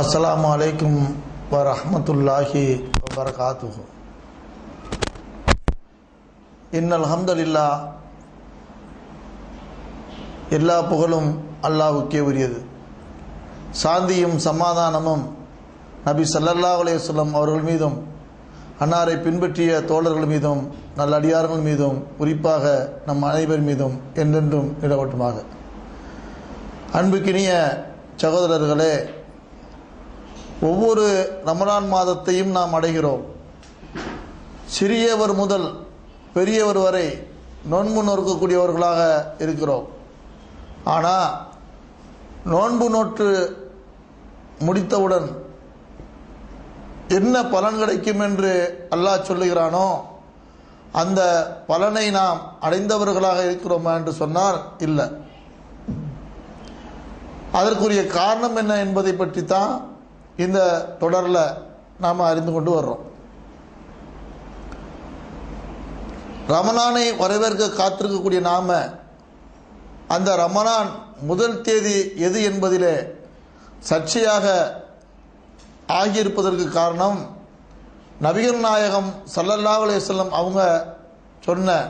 அஸ்ஸலாமு அலைக்கும் வரமத்துல்லாஹி வபரகாத்துஹு. இன்னல் ஹம்தலில்லா எல்லா புகழும் அல்லாஹ்வுக்கே உரியது. சாந்தியும் சமாதானமும் நபி சல்லல்லா அலையம் அவர்கள் மீதும் அன்னாரை பின்பற்றிய தோழர்கள் மீதும் நல்லடியார்கள் மீதும் குறிப்பாக நம் அனைவர் மீதும் என்றென்றும் நிலவட்டுமாக அன்புக்கினிய சகோதரர்களே ஒவ்வொரு ரமணான் மாதத்தையும் நாம் அடைகிறோம். சிறியவர் முதல் பெரியவர் வரை நோன்பு நோக்கக்கூடியவர்களாக இருக்கிறோம். ஆனால் நோன்பு நோற்று முடித்தவுடன் என்ன பலன் கிடைக்கும் என்று அல்லாஹ் சொல்லுகிறானோ அந்த பலனை நாம் அடைந்தவர்களாக இருக்கிறோமா என்று சொன்னால் இல்லை. அதற்குரிய காரணம் என்ன என்பதை பற்றி தான் இந்த தொடரில் நாம் அறிந்து கொண்டு வர்றோம். ரமணானை வரவேற்க காத்திருக்கக்கூடிய நாம் அந்த ரமணான் முதல் தேதி எது என்பதிலே சர்ச்சையாக ஆகியிருப்பதற்கு காரணம் நபிகர் நாயகம் சல்லல்லா செல்லம் அவங்க சொன்ன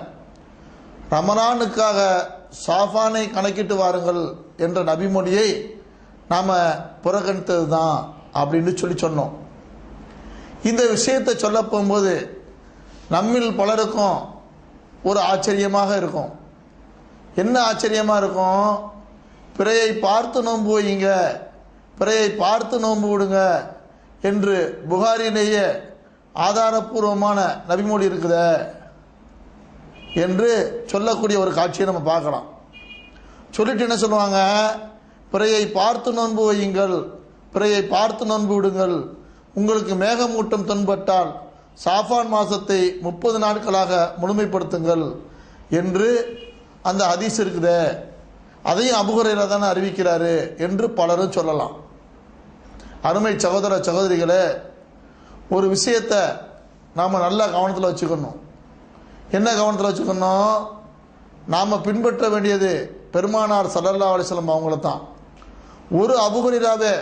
ரமணானுக்காக சாஃபானை கணக்கிட்டு வாருங்கள் என்ற நபிமொழியை நாம் புறக்கணித்தது தான் அப்படின்னு சொல்லி சொன்னோம். இந்த விஷயத்தை சொல்ல போகும்போது நம்மில் பலருக்கும் ஒரு ஆச்சரியமாக இருக்கும். என்ன ஆச்சரியமாக இருக்கும்? பிறையை பார்த்து நோன்பு வையுங்க. பிறையை பார்த்து நோன்பு விடுங்க என்று புகாரிலேயே ஆதாரபூர்வமான நபிமொழி இருக்குத என்று சொல்லக்கூடிய ஒரு காட்சியை நம்ம பார்க்கலாம். சொல்லிட்டு என்ன சொல்லுவாங்க? பிறையை பார்த்து நோன்பு வையுங்கள். பிறையை பார்த்து நோன்பு விடுங்கள். உங்களுக்கு மேகமூட்டம் தென்பட்டால் சாஃபான் மாதத்தை முப்பது நாட்களாக முழுமைப்படுத்துங்கள் என்று அந்த ஹதீஸ் இருக்குதே. அதையும் அபுகுரையில் தானே அறிவிக்கிறாரு என்று பலரும் சொல்லலாம். அருமை சகோதர சகோதரிகளே ஒரு விஷயத்தை நாம் நல்லா கவனத்தில் வச்சுக்கணும். என்ன கவனத்தில் வச்சுக்கணும்? நாம் பின்பற்ற வேண்டியது பெருமானார் சல்லல்லா அலிஸ்லம் அவங்கள தான் ஒரு அபுகுரிராவே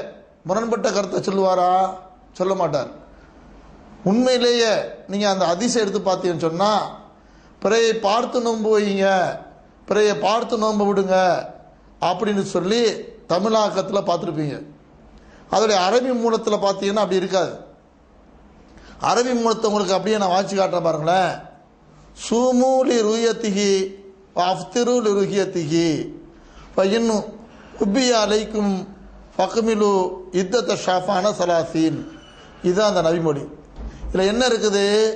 முரண்பட்ட கருத்தை சொல்லுவாரா? சொல்ல மாட்டார். உண்மையிலேயே நீங்கள் அந்த அதிசயம் எடுத்து பார்த்தீங்கன்னு சொன்னால் பிறையை பார்த்து நோன்பு வைங்க பிறையை பார்த்து நோன்பு விடுங்க அப்படின்னு சொல்லி தமிழாக்கத்தில் பார்த்துருப்பீங்க. அதோடைய அரபி மூலத்தில் பார்த்தீங்கன்னா அப்படி இருக்காது. அரபி மூலத்தை உங்களுக்கு அப்படியே நான் வாட்சி காட்டுறேன் பாருங்களேன். சூமூலி ருயத்திகி அஃப்திருலி ருஹியத்திகி இன்னும் உப்பியா அலைக்கும் ஃபக்மிலு இத்தத்த ஷாஃபான சலாசீன். இதுதான் அந்த நபிமொழி. இதில் என்ன இருக்குது?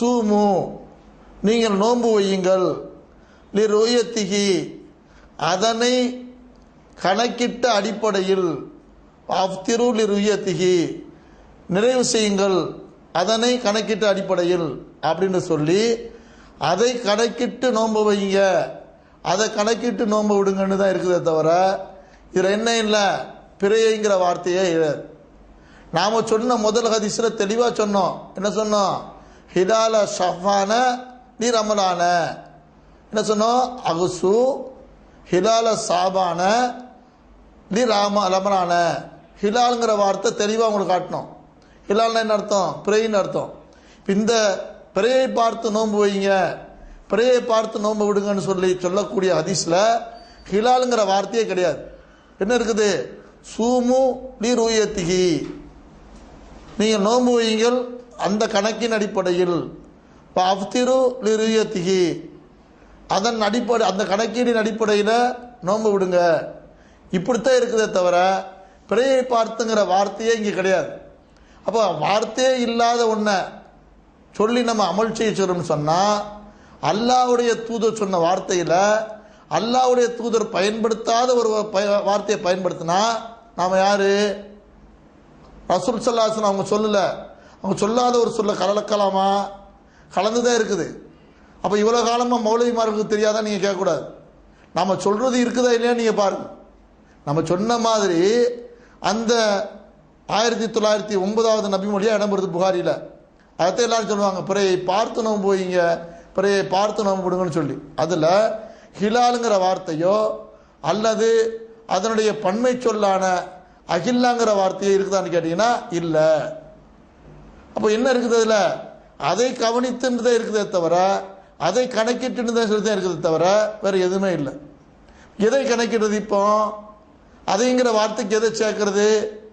சூமு. நீங்கள் நோன்பு வையுங்கள். லி ருயத்திகி அதனை கணக்கிட்ட அடிப்படையில். அஃப்திரு லி ருயத்திகி நிறைவு செய்யுங்கள். அதனை கணக்கிட்ட அடிப்படையில் அப்படின்னு சொல்லி அதை கணக்கிட்டு நோன்பு வைங்க அதை கணக்கிட்டு நோன்பு விடுங்கன்னு தான் இருக்குதே தவிர இதில் என்ன இல்லை? பிறையங்கிற வார்த்தையே இல்லை நாம் சொன்ன முதல் ஹதிஸில் தெளிவாக சொன்னோம். என்ன சொன்னோம்? ஹிலால ஷஃபான நீ ரமலான. என்ன சொன்னோம்? அகுசு ஹிலால சாபான நீ ராம ரமலான. ஹிலாலுங்கிற வார்த்தை தெளிவாக உங்களுக்கு காட்டணும். ஹிலால்னா என்ன அர்த்தம்? பிறைன்னு அர்த்தம். இந்த பிறையை பார்த்து நோன்பு வைங்க. பிறையை பார்த்து நோன்பு விடுங்கன்னு சொல்லி சொல்லக்கூடிய ஹதீஸில் ஹிலாலுங்கிற வார்த்தையே கிடையாது. என்ன இருக்குது? சூமு நீ ரூயத்திகி நீங்கள் நோன்பு வையுங்கள் அந்த கணக்கின் அடிப்படையில். அஃப்திரு லிருயத்திகி அதன் அடிப்படை அந்த கணக்கீடின் அடிப்படையில் நோன்பு விடுங்க. இப்படித்தான் இருக்குதே தவிர பிறையை பார்த்துங்கிற வார்த்தையே இங்கே கிடையாது. அப்போ வார்த்தையே இல்லாத ஒன்றை சொல்லி நம்ம அமல் செய்ய சொல்கிறோம்னு சொன்னால் அல்லாவுடைய தூதர் சொன்ன வார்த்தையில் அல்லாவுடைய தூதர் பயன்படுத்தாத ஒரு பய- வார்த்தையை பயன்படுத்தினா நாம் யார்? ரசூல் சல்லாசன் அவங்க சொல்லலை. அவங்க சொல்லாத ஒரு சொல்ல கலக்கலாமா? கலந்து தான் இருக்குது. அப்போ இவ்வளோ காலமாக மௌலவிமார்களுக்கு தெரியாதான் நீங்கள் கேட்கக்கூடாது. நம்ம சொல்கிறது இருக்குதா இல்லையா நீங்கள் பாருங்கள் நம்ம சொன்ன மாதிரி அந்த ஆயிரத்தி தொள்ளாயிரத்தி ஒன்பதாவது நபிமொழியாக இடம்பெறுது புகாரியில். அதைத்தான் எல்லாரும் சொல்லுவாங்க. பிறையை பார்த்து நோம்பு போயிங்க பிறையை பார்த்து நோம்பு விடுங்கன்னு சொல்லி. அதில் ஹிலாலுங்கிற வார்த்தையோ அல்லது அதனுடைய பன்மை சொல்லான அகில்லாங்கிற வார்த்தையே இருக்குதான்னு கேட்டீங்கன்னா இல்லை. அப்போ என்ன இருக்குது அதில்? அதை கவனித்துன்றதே தான் இருக்குதே தவிர அதை கணக்கிட்டுன்னு தான் சொல்லி தான் இருக்குதே தவிர வேறு எதுவுமே இல்லை. எதை கணக்கிடுறது இப்போ? அதைங்கிற வார்த்தைக்கு எதை சேர்க்கறது?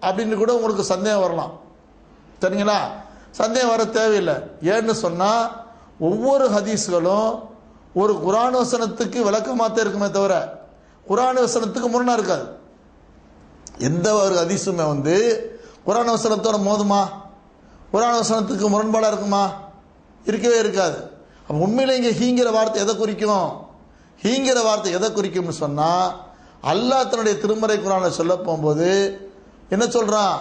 அப்படின்னு கூட உங்களுக்கு சந்தேகம் வரலாம். சரிங்களா? சந்தேகம் வர தேவையில்லை. ஏன்னு சொன்னால் ஒவ்வொரு ஹதீஸ்களும் ஒரு குரான் வசனத்துக்கு விளக்கமாக தான் இருக்குமே தவிர குரான் வசனத்துக்கு முரணாக இருக்காது. எந்த ஒரு ஹதீஸுமே வந்து குரான் வசனத்தோட மோதுமா? குரான் வசனத்துக்கு முரண்பாடாக இருக்குமா? இருக்கவே இருக்காது. அப்போ உண்மையில் இங்கே ஹீங்கிற வார்த்தை எதை குறிக்கும்? ஹீங்கிற வார்த்தை எதை குறிக்கும்னு சொன்னால் அல்லாஹ் தன்னுடைய திருமறை குரானை சொல்ல போகும்போது என்ன சொல்கிறான்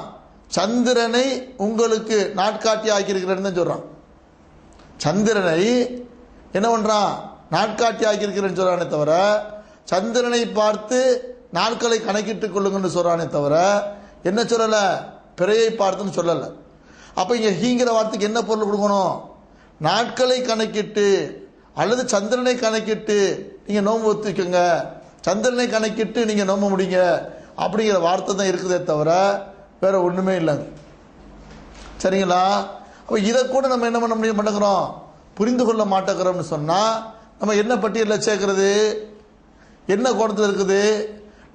சந்திரனை உங்களுக்கு நாட்காட்டி ஆக்கியிருக்கிறேன்னு தான் சொல்கிறான் சந்திரனை என்ன பண்ணுறான் நாட்காட்டி ஆக்கியிருக்கிறேன்னு சொல்கிறானே தவிர சந்திரனை பார்த்து நாட்களை கணக்கிட்டுக் கொள்ளுங்கன்னு சொல்கிறானே தவிர என்ன சொல்லலை? பிறையை பார்த்துன்னு சொல்லலை. அப்போ இங்கே ஹீங்கிற வார்த்தைக்கு என்ன பொருள் கொடுக்கணும்? நாட்களை கணக்கிட்டு அல்லது சந்திரனை கணக்கிட்டு நீங்கள் நோம்பு ஒத்துக்கோங்க சந்திரனை கணக்கிட்டு நீங்கள் நோம்ப முடியுங்க அப்படிங்கிற வார்த்தை தான் இருக்குதே தவிர வேறு ஒன்றுமே இல்லைங்க சரிங்களா? அப்போ இதை கூட நம்ம என்ன பண்ண முடிய மாட்டேங்கிறோம். புரிந்து கொள்ள மாட்டேங்கிறோம்னு சொன்னால் நம்ம என்ன பட்டியலில் சேர்க்கறது? என்ன கோணத்தில் இருக்குது?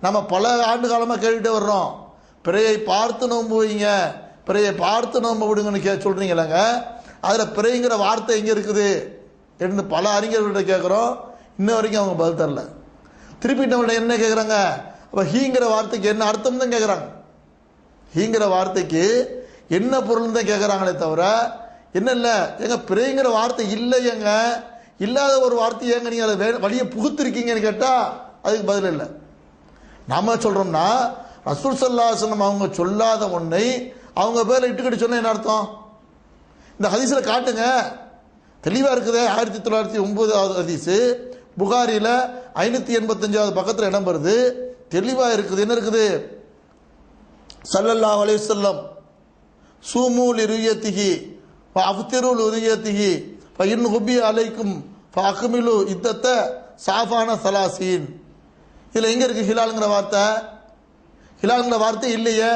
நம்ம பல ஆண்டு காலமாக கேட்டுகிட்டே வர்றோம். பிறையை பார்த்து நோம்பு வைங்க. பிறையை பார்த்து நோம்பு விடுங்கன்னு கே சொல்கிறீங்களங்க அதில் பிறைங்கிற வார்த்தை எங்கே இருக்குது? என்று பல அறிஞர்கள்ட்ட கேட்குறோம் இன்ன வரைக்கும் அவங்க பதில் தரல. திருப்பி நம்மள்ட்ட என்ன கேட்குறாங்க அப்போ ஹீங்கிற வார்த்தைக்கு என்ன அர்த்தம் தான் கேட்குறாங்க ஹீங்கிற வார்த்தைக்கு என்ன பொருள் தான் கேட்குறாங்களே தவிர என்ன இல்லை? எங்கள் பிறைங்கிற வார்த்தை இல்லையங்க. இல்லாத ஒரு வார்த்தை ஏங்க நீங்கள் அதை வே வழியை புகுத்திருக்கீங்கன்னு கேட்டால் அதுக்கு பதில் இல்லை. நாம சொல்கிறோம்னா ரசூல் சல்லாசனம் அவங்க சொல்லாத ஒன்றை அவங்க பேரில் இட்டுக்கிட்டு சொன்ன என்ன அர்த்தம்? இந்த ஹதீஸில் காட்டுங்க. தெளிவாக இருக்குது. ஆயிரத்தி தொள்ளாயிரத்தி ஒன்பதாவது ஹதீஸு. புகாரியில் ஐநூற்றி எண்பத்தஞ்சாவது பக்கத்தில் இடம் வருது. தெளிவாக இருக்குது. என்ன இருக்குது? சல்லல்லா அலைஹி வஸல்லம். சூமூல் இருயத்திகி அஃப்திருல் உரியத்திகி இன் ஹுபி அலைக்கும் அகுமிலு யுத்தத்தை சாஃபான சலாசீன் இதில் எங்கே இருக்குது ஹிலாலுங்கிற வார்த்தை? ஹிலாலுங்கிற வார்த்தை இல்லையே.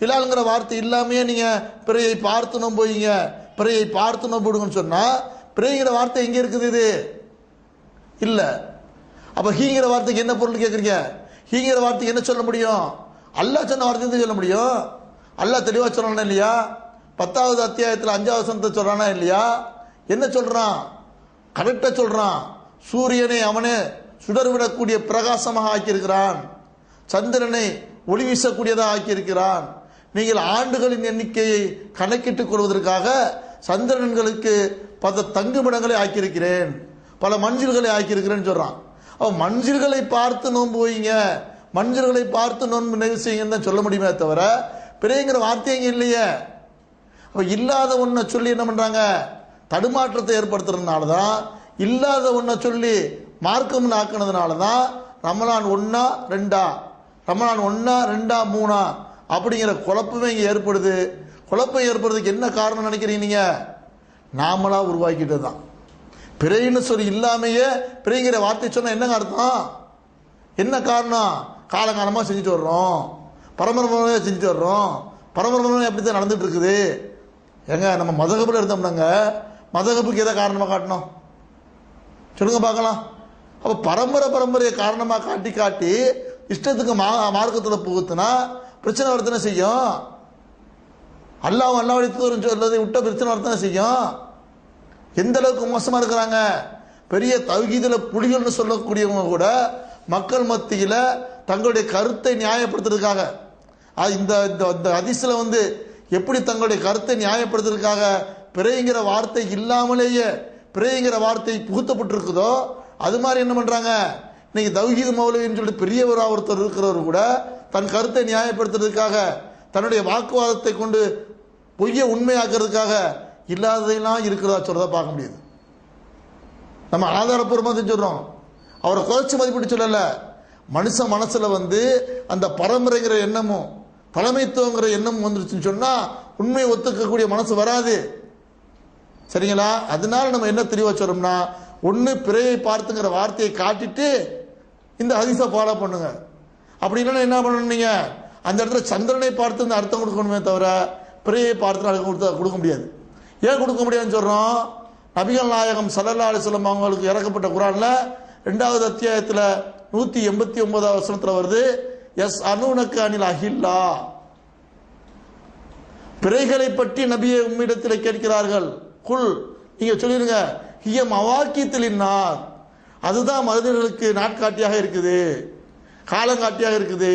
ஹிலாலுங்கிற வார்த்தை இல்லாமையே நீங்கள் பிறையை பார்த்து நம்போயிங்க பிறையை பார்த்து நம்பிடுங்கன்னு சொன்னால் பிறைங்கிற வார்த்தை எங்கே இருக்குது இது? இல்லை. அப்போ ஹீங்கிற வார்த்தைக்கு என்ன பொருள் கேட்குறீங்க ஹீங்கிற வார்த்தைக்கு என்ன சொல்ல முடியும்? அல்லாஹ் சொன்ன வார்த்தை சொல்ல முடியும்? அல்லாஹ் தெளிவாக சொல்லணும் இல்லையா? பத்தாவது அத்தியாயத்தில் அஞ்சாவது வசனத்தை சொல்கிறானா இல்லையா? என்ன சொல்கிறான் கரெக்டா சொல்கிறான் சூரியனை அவனே சுடர்விடக்கூடிய பிரகாசமாக ஆக்கியிருக்கிறான். சந்திரனை ஒளி வீசக்கூடியதாக ஆக்கியிருக்கிறான். நீங்கள் ஆண்டுகளின் எண்ணிக்கையை கணக்கிட்டுக் கொள்வதற்காக சந்திரன்களுக்கு பல தங்குமிடங்களை ஆக்கியிருக்கிறேன். பல மஞ்சள்களை ஆக்கியிருக்கிறேன்னு சொல்கிறான் அவன் மஞ்சள்களை பார்த்து நோன்பு வைங்க. மஞ்சள்களை பார்த்து நோன்பு நினைவு செய்யுங்கன்னு தான் சொல்ல முடியுமே தவிர பிறைங்கிற வார்த்தைங்க இல்லையே. அப்போ இல்லாத ஒன்றை சொல்லி என்ன பண்ணுறாங்க தடுமாற்றத்தை ஏற்படுத்துறதுனால தான் இல்லாத ஒன்றை சொல்லி மார்க்கம்னு ஆக்குனதுனால தான் ரமலான் ஒன்றா ரெண்டா? ரமலான் ஒன்றா ரெண்டா மூணா? அப்படிங்கிற குழப்பமே இங்கே ஏற்படுது. குழப்பம் ஏற்படுறதுக்கு என்ன காரணம் நினைக்கிறீங்க நீங்கள் நாமளாக உருவாக்கிட்டது தான் பிறைன்னு சொல்லி இல்லாமையே பிறைங்கிற வார்த்தை சொன்னால் என்னங்க அர்த்தம்? என்ன காரணம்? காலங்காலமாக செஞ்சுட்டு வர்றோம். பரம்பரமாக செஞ்சுட்டு வர்றோம். பரம்பரமாக எப்படி தான் நடந்துகிட்ருக்குது இருக்குது? ஏங்க நம்ம மதகபில் இருந்தோம்னாங்க மதகப்புக்கு எதை காரணமாக காட்டணும்? சொல்லுங்க பார்க்கலாம். அப்போ பரம்பரை பரம்பரையை காரணமாக காட்டி காட்டி இஷ்டத்துக்கு மா மார்க்கத்தில் புகுத்துனா பிரச்சனை வர்த்தனை செய்யும்? அல்லாஹ் அல்லாவுடைய தூரம் சொல்லதை விட்ட பிரச்சனை வர்த்தனை செய்யும்? எந்த அளவுக்கு மோசமாக இருக்கிறாங்க? பெரிய தவிகிதில் புலிகள்னு சொல்லக்கூடியவங்க கூட மக்கள் மத்தியில் தங்களுடைய கருத்தை நியாயப்படுத்துறதுக்காக. இந்த இந்த இந்த வந்து எப்படி தங்களுடைய கருத்தை நியாயப்படுத்துறதுக்காக பிறைங்கிற வார்த்தை இல்லாமலேயே பிறைங்கிற வார்த்தை புகுத்தப்பட்டிருக்குதோ அது மாதிரி என்ன பண்ணுறாங்க இன்னைக்கு தௌஹீது மௌலவின்னு சொல்லிட்டு பெரியவராக ஒருத்தர் இருக்கிறவர் கூட தன் கருத்தை நியாயப்படுத்துறதுக்காக தன்னுடைய வாக்குவாதத்தை கொண்டு பொய்யை உண்மையாக்குறதுக்காக இல்லாததையெல்லாம் இருக்கிறதா சொல்கிறத பார்க்க முடியுது. நம்ம ஆதாரப்பூர்வமாக சொல்கிறோம் அவரை குறைச்சி மதிப்பிட்டு சொல்லலை. மனுஷன் மனசில் வந்து அந்த பரம்பரைங்கிற எண்ணமும் தலைமைத்துவங்கிற எண்ணமும் வந்துருச்சுன்னு சொன்னால் உண்மையை ஒத்துக்கக்கூடிய மனசு வராது. சரிங்களா? அதனால நம்ம என்ன தெரிய சொல்கிறோம்னா ஒன்று பிறையை பார்த்துங்கிற வார்த்தையை காட்டிட்டு இந்த ஹதீஸை ஃபாலோ பண்ணுங்க. அப்படி இல்லைன்னா என்ன பண்ணணும் நீங்கள் அந்த இடத்துல சந்திரனை பார்த்து இந்த அர்த்தம் கொடுக்கணுமே தவிர பிறையை பார்த்து அர்த்தம் கொடுத்த கொடுக்க முடியாது. ஏன் கொடுக்க முடியாதுன்னு சொல்கிறோம் நபிகள் நாயகம் சல்லல்லா அலிஸ்லம் அவங்களுக்கு இறக்கப்பட்ட குரானில் ரெண்டாவது அத்தியாயத்தில் நூற்றி எண்பத்தி ஒன்பதாவது வசனத்தில் வருது எஸ் அனுனக்கு அனில் அஹில்லா. பிறைகளை பற்றி நபியை உம்மிடத்தில் கேட்கிறார்கள். குல். நீங்க சொல்லிருங்க ஹிய மவாக்கியத்திலின்னார் அதுதான் மனிதர்களுக்கு நாட்காட்டியாக இருக்குது. காலங்காட்டியாக இருக்குது.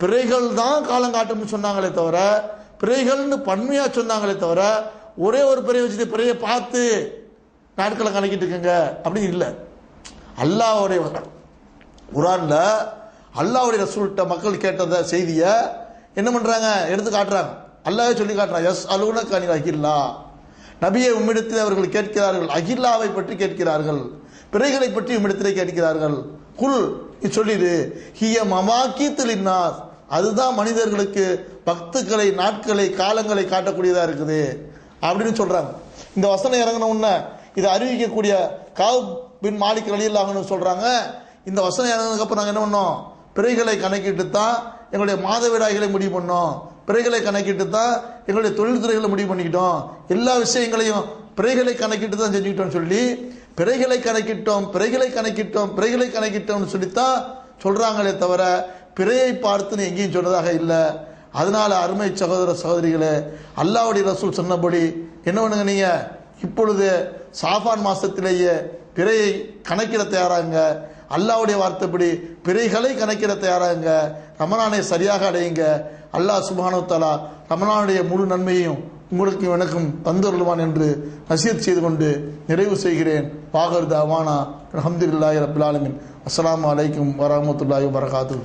பிறைகள் தான் காலங்காட்டும்னு சொன்னாங்களே தவிர பிறைகள்னு பன்மையாக சொன்னாங்களே தவிர ஒரே ஒரு பிறையை வச்சுட்டு பிறையை பார்த்து நாட்களை கணக்கிட்டு இருக்குங்க அப்படின்னு இல்லை. அல்லாவுடைய குரானில் அல்லாஹ்வுடைய ரசூல்கிட்ட மக்கள் கேட்டத செய்தியை என்ன பண்ணுறாங்க எடுத்து காட்டுறாங்க. அல்லாவே சொல்லி காட்டுறான் எஸ் அலுவன கனில் அகில்லா. நபியை உம்மிடத்தில் அவர்கள் கேட்கிறார்கள். அகில்லாவை பற்றி கேட்கிறார்கள். பிறைகளை பற்றி உம்மிடத்திலே கேட்கிறார்கள். குல் நீ சொல்லிடு. ஹிய மமாக்கீத்தில் இன்னாஸ் அதுதான் மனிதர்களுக்கு பக்துக்களை நாட்களை காலங்களை காட்டக்கூடியதாக இருக்குது. அப்படின்னு சொல்கிறாங்க இந்த வசனம் இறங்கின உடனே இதை அறிவிக்கக்கூடிய காவ் பின் மாலிக் அழியில்லாகணும்னு சொல்கிறாங்க இந்த வசனம் இறங்கினதுக்கப்புறம் நாங்கள் என்ன பண்ணோம்? பிறைகளை கணக்கிட்டு தான் எங்களுடைய மாதவிடாய்களை முடிவு பண்ணோம். பிறைகளை கணக்கிட்டு தான் எங்களுடைய தொழில்துறைகளை முடிவு பண்ணிக்கிட்டோம். எல்லா விஷயங்களையும் பிறைகளை கணக்கிட்டு தான் செஞ்சுக்கிட்டோம்னு சொல்லி பிறைகளை கணக்கிட்டோம் பிறைகளை கணக்கிட்டோம் பிறைகளை கணக்கிட்டோம்னு சொல்லித்தான் சொல்றாங்களே தவிர பிறையை பார்த்துன்னு எங்கேயும் சொன்னதாக இல்லை. அதனால அருமை சகோதர சகோதரிகளே அல்லாவுடைய ரசூல் சொன்னபடி என்ன பண்ணுங்க நீங்க? இப்பொழுது சாஃபான் மாசத்திலேயே பிறையை கணக்கிட தயாராங்க அல்லாவுடைய வார்த்தைப்படி பிறைகளை கணக்கிட தயாராங்க ரமணானை சரியாக அடையுங்க. அல்லாஹ் சுபானு தலா ரமணானுடைய முழு நன்மையையும் உங்களுக்கும் எனக்கும் தந்துருவான் என்று நசீத் செய்து கொண்டு நிறைவு செய்கிறேன். வாகர் தாவானா அஹமதுல்லாஹி ரபுல்லாலமின் அஸ்லாம் வலைக்கம் அலைக்கும் வரமத்துல்லாஹி வரகாத்து